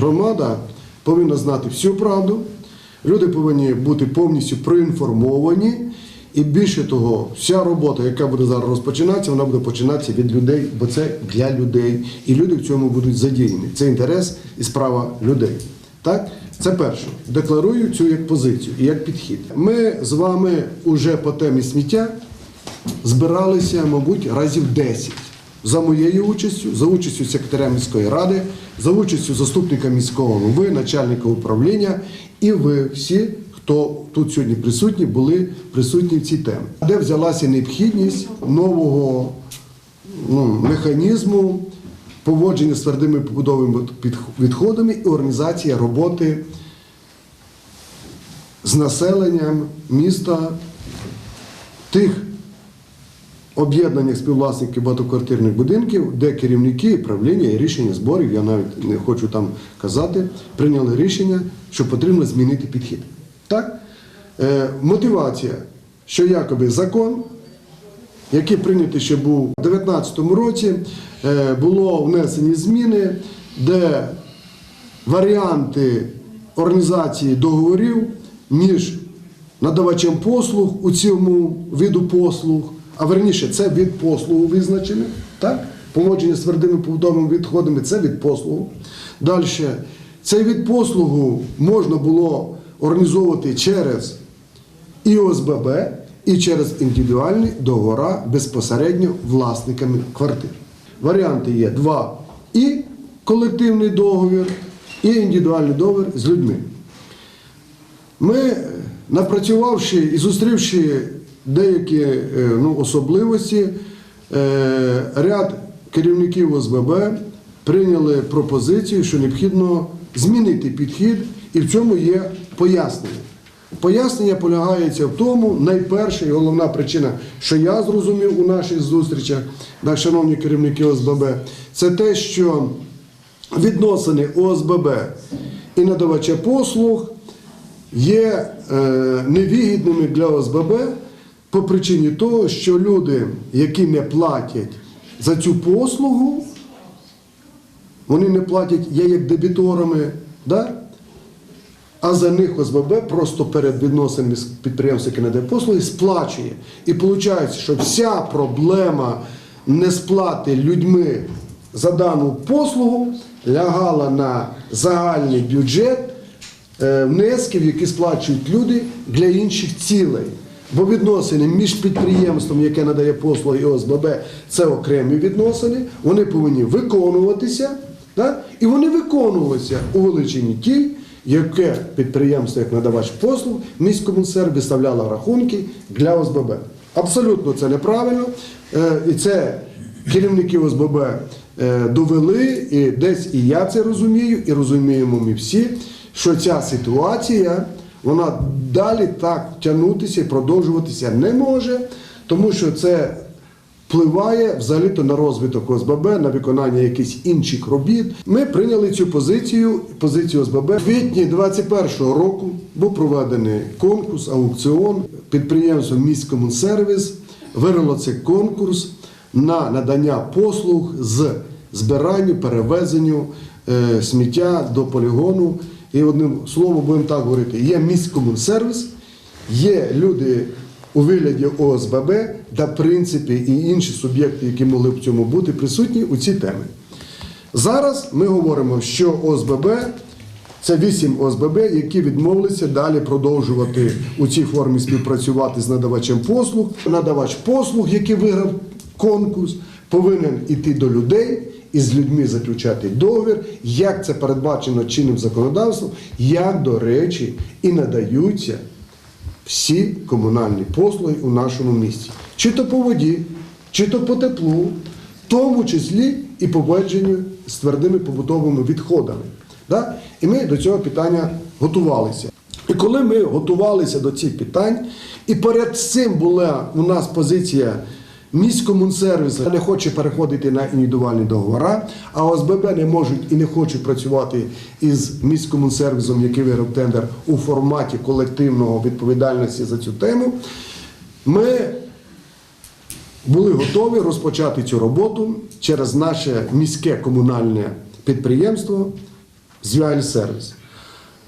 громада повинна знати всю правду. Люди повинні бути повністю проінформовані. І більше того, вся робота, яка буде зараз розпочинатися, вона буде починатися від людей, бо це для людей. І люди в цьому будуть задіяні. Це інтерес і справа людей. Так? Це перше. Декларую цю як позицію і як підхід. Ми з вами уже по темі сміття збиралися, мабуть, разів 10. За моєю участю, за участю секретаря міської ради, за участю заступника міського голови, начальника управління, і ви всі, хто тут сьогодні присутні, були присутні в цій темі. Де взялася необхідність нового ну, механізму поводження з твердими побудовими відходами і організація роботи з населенням міста тих об'єднаннях співвласників багатоквартирних будинків, де керівники правління і рішення зборів, я навіть не хочу там казати, прийняли рішення, що потрібно змінити підхід. Так? Е, мотивація, що якоби закон, який прийнятий ще був у 2019 році, е, було внесені зміни, де варіанти організації договорів між надавачем послуг у цьому виду послуг, а верніше це від послугу визначений, так? Поводження з твердими побудовими відходами це від послугу. Далі цей від послугу можна було організовувати через і ОСББ, і через індивідуальні договори безпосередньо власниками квартир. Варіанти є два: і колективний договір, і індивідуальний договір з людьми. Ми, напрацювавши і зустрівши деякі е, ну, особливості, е, ряд керівників ОСББ прийняли пропозицію, що необхідно змінити підхід, і в цьому є пояснення. Пояснення полягається в тому, найперша і головна причина, що я зрозумів у наших зустрічах, так, шановні керівники ОСББ, це те, що відносини ОСББ і надавача послуг є е, невигідними для ОСББ по причині того, що люди, які не платять за цю послугу, вони не платять, є як дебіторами, да? а за них ОСББ просто перед відносинами з підприємством, яке послуги, сплачує. І виходить, що вся проблема несплати людьми за дану послугу лягала на загальний бюджет е, внесків, які сплачують люди для інших цілей. Бо відносини між підприємством, яке надає послуги ОСББ, це окремі відносини, вони повинні виконуватися, так? і вони виконувалися у величині ті, яке підприємство, як надавач послуг, міськомунсерв виставляло рахунки для ОСББ. Абсолютно це неправильно. Е, І це керівники ОСББ е, довели, і десь і я це розумію, і розуміємо ми всі, що ця ситуація вона далі так тягнутися і продовжуватися не може, тому що це впливає взагалі-то на розвиток ОСББ, на виконання якихось інших робіт. Ми прийняли цю позицію, позицію ОСББ. В квітні 2021 року був проведений конкурс, аукціон. Підприємство «Міськомунсервіс» виграло цей конкурс на надання послуг з збиранню, перевезенню е, сміття до полігону. І одним словом будемо так говорити: є міськомунсервіс, є люди у вигляді ОСББ та в принципі і інші суб'єкти, які могли б в цьому бути присутні у цій темі. Зараз ми говоримо, що ОСББ це вісім ОСББ, які відмовилися далі продовжувати у цій формі співпрацювати з надавачем послуг. Надавач послуг, який виграв конкурс, повинен іти до людей і з людьми заключати договір, як це передбачено чинним законодавством, як, до речі, і надаються всі комунальні послуги у нашому місті. Чи то по воді, чи то по теплу, в тому числі і поводженню з твердими побутовими відходами. Да? І ми до цього питання готувалися. І коли ми готувалися до цих питань, і перед цим була у нас позиція міськомунсервісу не хоче переходити на індивідуальні договори, а ОСББ не можуть і не хочуть працювати із міськомунсервісом, який виграв тендер у форматі колективного відповідальності за цю тему. Ми були готові розпочати цю роботу через наше міське комунальне підприємство Звяльсервіс.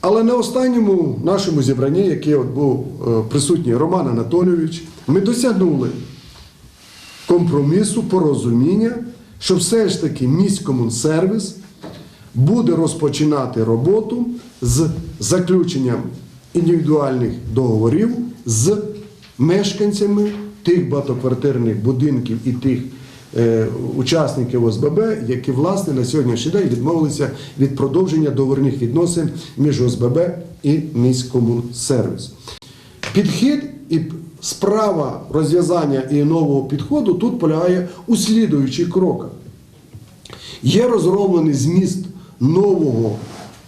Але на останньому нашому зібранні, який от був е, присутній Роман Анатолійович, ми досягнули компромісу, порозуміння, що все ж таки міськомунсервіс буде розпочинати роботу з заключенням індивідуальних договорів з мешканцями тих багатоквартирних будинків і тих е, учасників ОСББ, які власне на сьогоднішній день відмовилися від продовження договірних відносин між ОСББ і міськомунсервіс. Підхід і справа розв'язання і нового підходу тут полягає у слідуючих кроках. Є розроблений зміст нового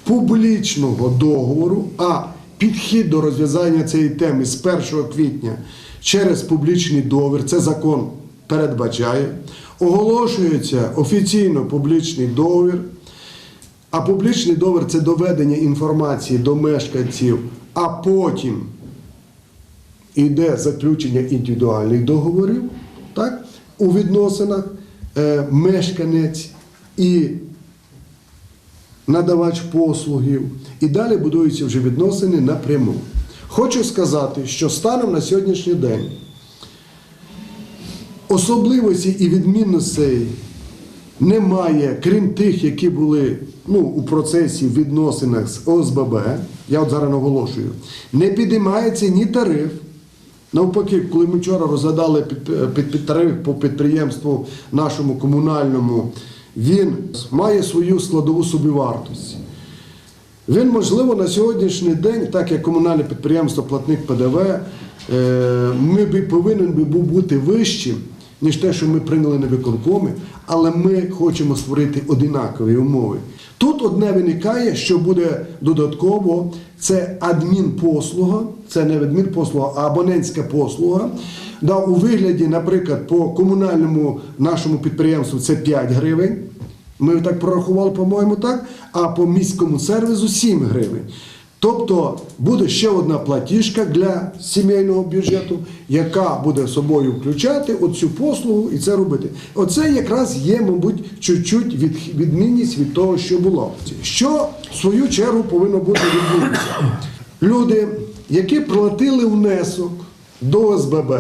публічного договору, а підхід до розв'язання цієї теми з 1 квітня через публічний договір, це закон передбачає, оголошується офіційно публічний договір. А публічний договір це доведення інформації до мешканців, а потім йде заключення індивідуальних договорів так, у відносинах е, мешканець і надавач послугів. І далі будуються вже відносини напряму. Хочу сказати, що станом на сьогоднішній день особливості і відмінностей немає, крім тих, які були ну, у процесі відносинах з ОСББ, я от зараз наголошую, не підіймається ні тариф. Навпаки, коли ми вчора розглядали під, під, під тариф по підприємству нашому комунальному, він має свою складову собівартість. Він, можливо, на сьогоднішній день, так як комунальне підприємство, платник ПДВ, е, ми повинен би був бути вищим, ніж те, що ми прийняли на виконкомі, але ми хочемо створити одинакові умови. Тут одне виникає, що буде додатково, це адмінпослуга, це не адмінпослуга, а абонентська послуга. Да, у вигляді, наприклад, по комунальному нашому підприємству це 5 гривень. Ми так прорахували, по-моєму, так, а по міському сервісу 7 гривень. Тобто буде ще одна платіжка для сімейного бюджету, яка буде собою включати оцю послугу і це робити. Оце якраз є, мабуть, чуть-чуть від, відмінність від того, що було. Що в свою чергу повинно бути відбутися. Люди, які платили внесок до ОСББ,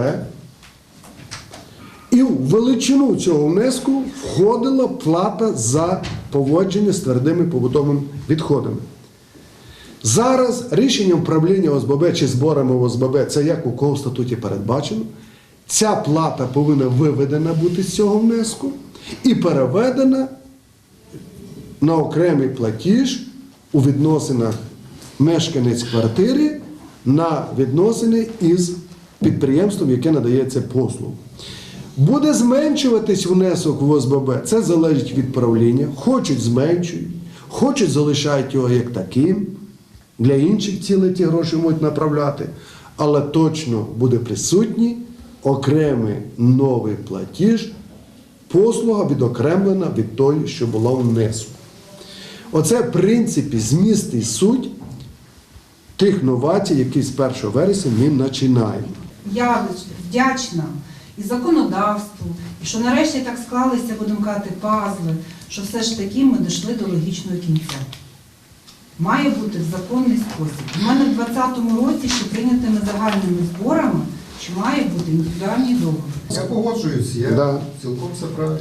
і в величину цього внеску входила плата за поводження з твердими побутовими відходами. Зараз рішенням правління ОСББ чи зборами ОСББ, це як у кого в статуті передбачено, ця плата повинна виведена бути з цього внеску і переведена на окремий платіж у відносинах мешканець квартири на відносини із підприємством, яке надає це послугу. Буде зменшуватись внесок в ОСББ, це залежить від правління. Хочуть зменшують, хочуть залишають його як таким. Для інших цілей ті гроші можуть направляти, але точно буде присутній окремий новий платіж, послуга відокремлена від тої, що була внеску. Оце, в принципі, зміст і суть тих новацій, які з 1 вересня ми починаємо. Я вдячна і законодавству, і що нарешті так склалися, будемо казати, пазли, що все ж таки ми дійшли до логічного кінця. Має бути в законний спосіб. У мене в 2020 році ще прийнятими загальними зборами, що має бути індивідуальний договір. Я погоджуюсь, я Да. цілком все правильно.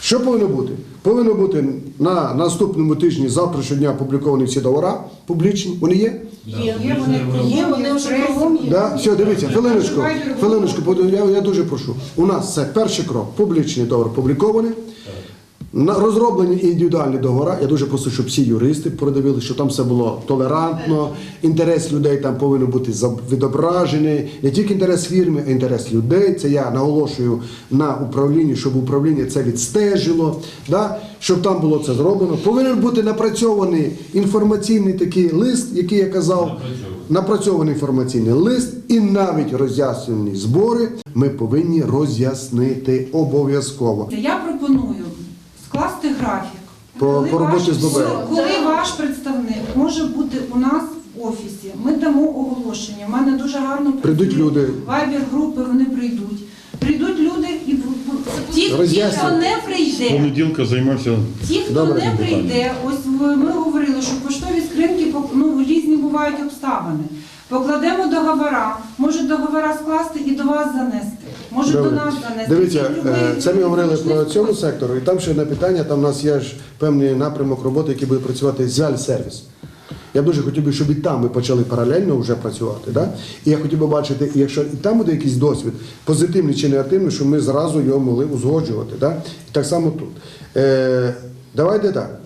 Що повинно бути? Повинно бути на наступному тижні, завтра щодня опубліковані всі договори публічні. Вони є? Є, вони, Є, вони вже кругом є. Да? Все, дивіться, хвилиночку, хвилиночку, я, я дуже прошу. У нас це перший крок. Публічний договор опублікований. На розроблені індивідуальні договори. Я дуже прошу, щоб всі юристи продивили, що там все було толерантно. Інтерес людей там повинен бути відображений. Не тільки інтерес фірми, а інтерес людей. Це я наголошую на управлінні, щоб управління це відстежило, да? щоб там було це зроблено. Повинен бути напрацьований інформаційний такий лист, який я казав. Напрацьований інформаційний лист і навіть роз'яснювальні збори ми повинні роз'яснити обов'язково. Я пропоную скласти графік. По- Коли по роботі ваш- з ББ. Коли ваш представник може бути у нас в офісі, ми дамо оголошення. У мене дуже гарно Прийдуть люди. Вайбер групи, вони прийдуть. Прийдуть люди і бу- бу- ті хто не прийде, Понеділка займався ті, хто Добре. не прийде, ось в- ми говорили, що поштові скриньки пок- ну, різні бувають обставини. Покладемо договора, може договора скласти і до вас занести, може до нас занести. Дивіться, е, це ми говорили про цьому сектору, і там ще одне питання, там у нас є ж певний напрямок роботи, який буде працювати з сервіс. Я дуже хотів би, щоб і там ми почали паралельно вже працювати. Да? І я хотів би бачити, якщо і там буде якийсь досвід, позитивний чи негативний, щоб ми зразу його могли узгоджувати. Да? І так само тут. Е, давайте так.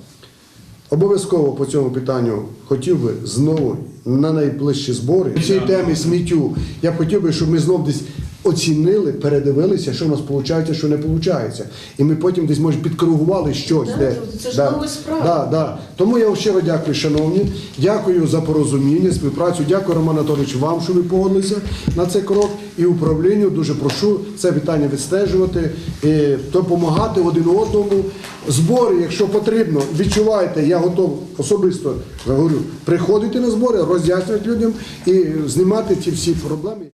Обов'язково по цьому питанню хотів би знову на найближчі збори цій темі сміттю. Я б хотів би, щоб ми знов десь оцінили, передивилися, що в нас виходить, що не виходить. І ми потім десь може підкоригували щось. Да, де. це ж нові справи. Да, да. Тому я щиро дякую, шановні. Дякую за порозуміння, співпрацю. Дякую, Роман Анатолійович, вам, що ви погодилися на цей крок. І управлінню дуже прошу це питання відстежувати, і допомагати один одному. Збори, якщо потрібно, відчуваєте, я готов особисто говорю, приходити на збори, роз'яснювати людям і знімати ті всі проблеми.